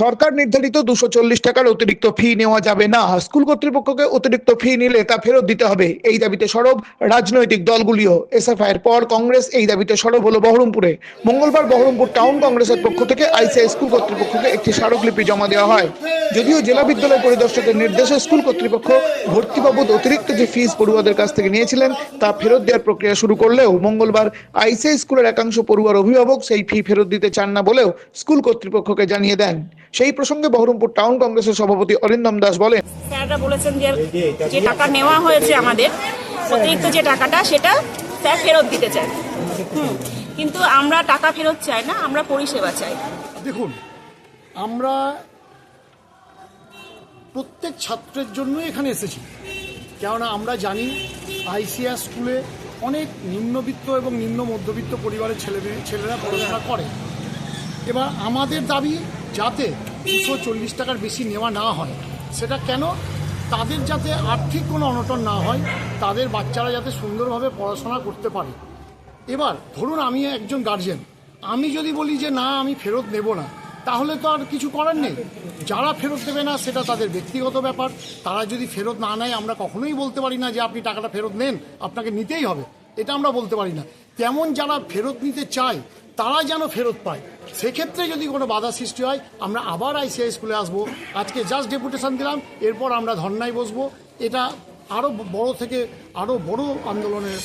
সরকার নির্ধারিত দুশো চল্লিশ টাকার অতিরিক্ত ফি নেওয়া যাবে না। স্কুল কর্তৃপক্ষকে অতিরিক্ত ফি নিলে তা ফেরত দিতে হবে। এই দাবিতে সরব রাজনৈতিক দলগুলিও। এসএফআই এর পর কংগ্রেস এই দাবিতে সরব হলো বহরমপুরে। মঙ্গলবার বহরমপুর টাউন কংগ্রেসের পক্ষ থেকে আইসিআই স্কুল কর্তৃপক্ষকে একটি স্মারকলিপি জমা দেওয়া হয়। যদিও জেলা বিদ্যালয় পরিদর্শকের নির্দেশে স্কুল কর্তৃপক্ষ ভর্তি বাবদ অতিরিক্ত যে ফিস পড়ুয়াদের কাছ থেকে নিয়েছিলেন, তা ফেরত দেওয়ার প্রক্রিয়া শুরু করলেও মঙ্গলবার আইসিআই স্কুলের একাংশ পড়ুয়ার অভিভাবক সেই ফি ফেরত দিতে চান না বলেও স্কুল কর্তৃপক্ষকে জানিয়ে দেন। সেই প্রসঙ্গে বহরমপুর টাউন কংগ্রেসের সভাপতি অরিন্দম দাস বলেন স্যাররা বলেছেন যে যে টাকা নেওয়া হয়েছে আমাদের অতিরিক্ত যে টাকাটা সেটা স্যার ফেরত দিতে চায়। কিন্তু আমরা টাকা ফেরত চাই না আমরা পরিষেবা চাই। দেখুন আমরা প্রত্যেক ছাত্রের জন্যই এখানে এসেছি। কেননা আমরা জানি আইসিআর স্কুলে অনেক নিম্নবিত্ত এবং নিম্ন মধ্যবিত্ত পরিবারের ছেলে ছেলেরা পড়াশোনা করে। এবার আমাদের দাবি যাতে দুশো চল্লিশ টাকার বেশি নেওয়া না হয়। সেটা কেন? তাদের যাতে আর্থিক কোনো অনটন না হয়, তাদের বাচ্চারা যাতে সুন্দরভাবে পড়াশোনা করতে পারে। এবার ধরুন আমি একজন গার্জেন আমি যদি বলি যে, না, আমি ফেরত নেব না, তাহলে তো আর কিছু করার নেই। যারা ফেরত দেবে না, সেটা তাদের ব্যক্তিগত ব্যাপার। তারা যদি ফেরত না নেয়, আমরা কখনোই বলতে পারি না যে, আপনি টাকাটা ফেরত নেন, আপনাকে নিতেই হবে। এটা আমরা বলতে পারি না। তেমন যারা ফেরত নিতে চায়, তারা যেন ফেরত পায়। সেক্ষেত্রে যদি কোনো বাধা সৃষ্টি হয়, আমরা আবার আইসিআই স্কুলে আসব। আজকে জাস্ট ডেপুটেশন দিলাম, এরপর আমরা ধর্নায় বসবো। এটা আরও বড় থেকে আরও বড় আন্দোলনের